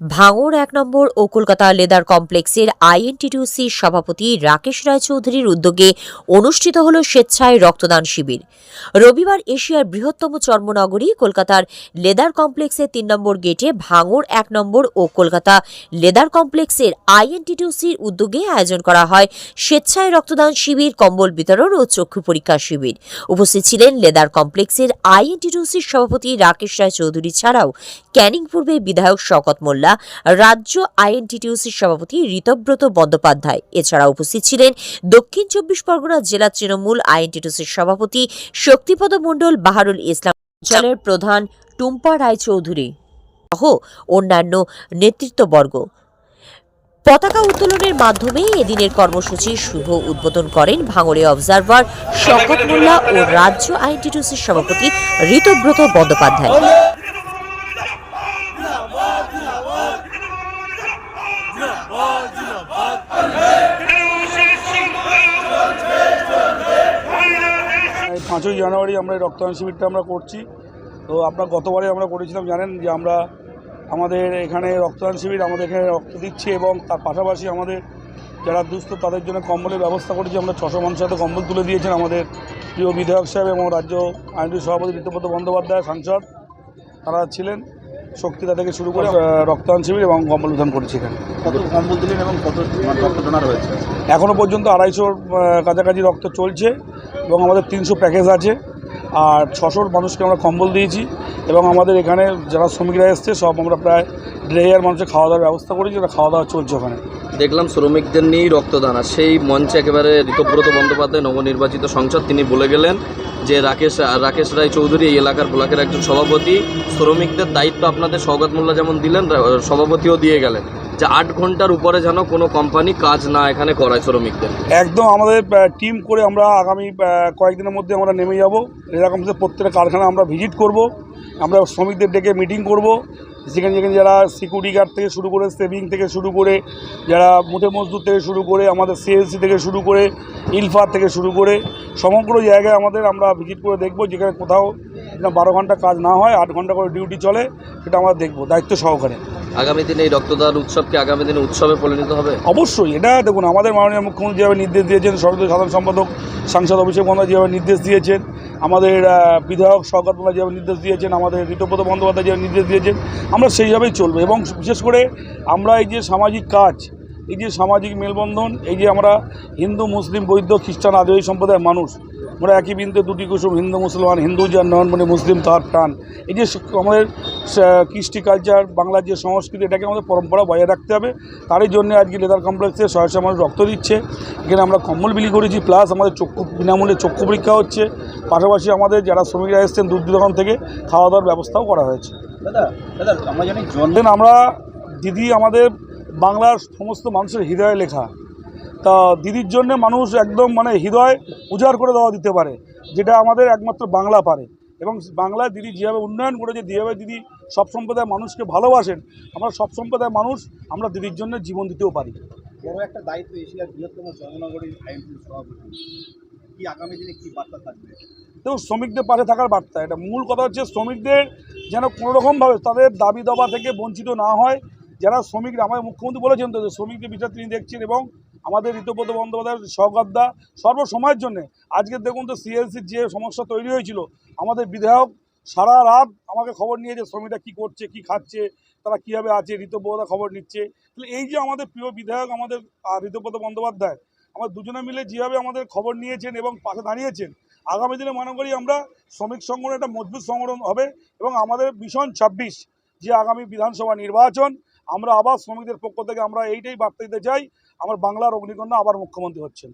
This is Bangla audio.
ভাঙড় এক নম্বর ও কলকাতা লেদার কমপ্লেক্সের আইএনটিটিউসি সভাপতি রাকেশ রায়চৌধুরীর উদ্যোগে অনুষ্ঠিত হল স্বেচ্ছায় রক্তদান শিবির। রবিবার এশিয়ার বৃহত্তম চর্মনগরী কলকাতার লেদার কমপ্লেক্সের তিন নম্বর গেটে ভাঙর এক নম্বর ও কলকাতা লেদার কমপ্লেক্সের আইএনটিটিউসির উদ্যোগে আয়োজন করা হয় স্বেচ্ছায় রক্তদান শিবির, কম্বল বিতরণ ও চক্ষু পরীক্ষা শিবির। উপস্থিত ছিলেন লেদার কমপ্লেক্সের আইএনটিটিউসির সভাপতি রাকেশ রায় চৌধুরী ছাড়াও ক্যানিং পূর্বে বিধায়ক শকত মোল্লা রাজ্য আইএনটিটিউসির সভাপতি ঋতব্রত বন্দ্যোপাধ্যায়। এছাড়া উপস্থিত ছিলেন দক্ষিণ চব্বিশ পরগনা জেলা তৃণমূল আইএনটিটিউসির সভাপতি শক্তিপদ মণ্ডল, বাহারুল ইসলাম অঞ্চলের প্রধান টুম্পা রায় চৌধুরী সহ অন্যান্য নেতৃত্ববর্গ। পতাকা উত্তোলনের মাধ্যমে এদিনের কর্মসূচির শুভ উদ্বোধন করেন ভাঙড়ে অবজারভার শকত মোল্লা ও রাজ্য আইএনটিটিউসির সভাপতি ঋতব্রত বন্দ্যোপাধ্যায়। পাঁচই জানুয়ারি আমরা এই রক্তদান শিবিরটা আমরা করছি। তো আপনার গতবারে আমরা করেছিলাম, জানেন যে আমরা আমাদের এখানে রক্তদান শিবির আমাদের এখানে রক্ত দিচ্ছি এবং তার পাশাপাশি আমাদের যারা দুস্থ তাদের জন্য কম্বলের ব্যবস্থা করেছি। আমরা ছশো মানুষের হাতে কম্বল তুলে দিয়েছেন আমাদের প্রিয় বিধায়ক সাহেব এবং রাজ্য আইনজীবী সভাপতি ঋতুপত বন্দ্যোপাধ্যায়, সাংসদ, তারা ছিলেন। শক্তিদা থেকে শুরু করে রক্তদান শিবির এবং কম্বল বিধান করেছি এখানে। কত কম্বল দিলেন এবং কত রক্ত ডোনার হয়েছে? এখনও পর্যন্ত আড়াইশোর কাছাকাছি রক্ত চলছে এবং আমাদের তিনশো প্যাকেজ আছে। আর ছশোর মানুষকে আমরা কম্বল দিয়েছি এবং আমাদের এখানে যারা শ্রমিকরা এসছে, সব আমরা প্রায় হাজার মানুষের খাওয়া দাওয়ার ব্যবস্থা করেছি, ওরা খাওয়া দাওয়া চলছে ওখানে। দেখলাম শ্রমিকদের নিয়েই রক্তদান, আর সেই মঞ্চে একেবারে ঋতব্রত বন্দ্যোপাধ্যায় নবনির্বাচিত সংসদ, তিনি বলে গেলেন যে রাকেশ রাকেশ রায় চৌধুরী এই এলাকার ব্লকের একজন সভাপতি। শ্রমিকদের দায়িত্ব আপনাদের সৌগত মোল্লা যেমন দিলেন, সভাপতিও দিয়ে গেলেন। যে আট ঘণ্টার উপরে যেন কোনো কোম্পানি কাজ না এখানে করায় শ্রমিকদের। একদম আমাদের টিম করে আমরা আগামী কয়েকদিনের মধ্যে আমরা নেমে যাব। এরকম প্রত্যেকটা কারখানা আমরা ভিজিট করব, আমরা শ্রমিকদের ডেকে মিটিং করব। যেখানে যেখানে যারা সিকিউরিটি গার্ড থেকে শুরু করে সেভিং থেকে শুরু করে, যারা মুঠে মজদুর থেকে শুরু করে, আমাদের সিএলসি থেকে শুরু করে, ইলফার থেকে শুরু করে, সমগ্র জায়গায় আমাদের আমরা ভিজিট করে দেখব, যেখানে কোথাও যেন বারো ঘণ্টা কাজ না হয় আট ঘণ্টা করে ডিউটি চলে সেটা আমরা দেখব দায়িত্ব সহকারে। আগামী দিনে এই রক্তদান উৎসবকে আগামী দিনে উৎসবে পরিণত হবে? অবশ্যই এটা দেখুন আমাদের মাননীয় মুখ্যমন্ত্রী যেভাবে নির্দেশ দিয়েছেন সর্বদলীয় সাধারণ সম্পাদক সাংসদ অভিষেক বন্দ্যোপাধ্যায় যেভাবে নির্দেশ দিয়েছেন আমাদের বিধায়ক সরকার যেভাবে নির্দেশ দিয়েছেন আমাদের ঋতব্রত বন্দ্যোপাধ্যায় যেভাবে নির্দেশ দিয়েছেন আমরা সেইভাবেই চলবো। এবং বিশেষ করে আমরা এই যে সামাজিক কাজ এই যে সামাজিক মেলবন্ধন এই যে আমরা হিন্দু মুসলিম বৈদ্য খ্রিস্টান আদিবাসী সম্প্রদায়ের মানুষ আমরা একই বিন্দু দুটি কুসুম হিন্দু মুসলমান হিন্দু যার নয়ন মানে মুসলিম তার টান এই যে আমাদের কৃষ্টি কালচার বাংলার যে সংস্কৃতি এটাকে আমাদের পরম্পরা বজায় রাখতে হবে। তারই জন্য আজকে লেদার কমপ্লেক্সে সহসা মানুষ রক্ত দিচ্ছে। এখানে আমরা কম্বল বিলি করেছি প্লাস আমাদের চক্ষু বিনামূল্যে চক্ষু পরীক্ষা হচ্ছে। পাশাপাশি আমাদের যারা শ্রমিকরা এসছেন দূর দূরান্ত থেকে খাওয়া দাওয়ার ব্যবস্থাও করা হয়েছে। দাদা দাদা আমরা জানি আমরা দিদি আমাদের বাংলার সমস্ত মানুষের হৃদয়ে লেখা। তা দিদির জন্য মানুষ একদম মানে হৃদয় উজাড় করে দেওয়া দিতে পারে যেটা আমাদের একমাত্র বাংলা পারে। এবং বাংলা দিদি যেভাবে উন্নয়ন করেছে যেভাবে দিদি সব সম্প্রদায়ের মানুষকে ভালোবাসেন আমরা সব সম্প্রদায়ের মানুষ আমরা দিদির জন্য জীবন দিতেও পারি। বড় একটা দায়িত্ব এশিয়ার বৃহত্তম জননগরীর সভাপতি। কি আগামী দিনে কি বার্তা থাকবে? দেখুন শ্রমিকদের পাশে থাকার বার্তা এটা মূল কথা হচ্ছে শ্রমিকদের যেন কোনোরকমভাবে তাদের দাবি দাবা থেকে বঞ্চিত না হয়। যারা শ্রমিকরা আমাদের মুখ্যমন্ত্রী বলেছেন তো শ্রমিকদের বিষয় তিনি দেখছেন এবং আমাদের ঋতুপদ বন্দ্যোপাধ্যায় সহকর্তা সর্বসময়ের জন্য। আজকে দেখুন তো সিএলসির যে সমস্যা তৈরি হয়েছিল, আমাদের বিধায়ক সারা রাত আমাকে খবর নিয়ে যে শ্রমিকরা কী করছে, কি খাচ্ছে, তারা কীভাবে আছে, ঋতুপদা খবর নিচ্ছে। তাহলে এই যে আমাদের প্রিয় বিধায়ক, আমাদের ঋতুপদ বন্দ্যোপাধ্যায়, আমরা দুজনে মিলে যেভাবে আমাদের খবর নিয়েছেন এবং পাশে দাঁড়িয়েছেন, আগামী দিনে মনে করি আমরা শ্রমিক সংগঠন একটা মজবুত সংগঠন হবে এবং আমাদের মিশন ছাব্বিশ যে আগামী বিধানসভা নির্বাচন, আমরা আবার শ্রমিকদের পক্ষ থেকে আমরা এইটাই বার্তা দিতে চাই আমার বাংলার অগ্নিকন্যা আবার মুখ্যমন্ত্রী হচ্ছেন।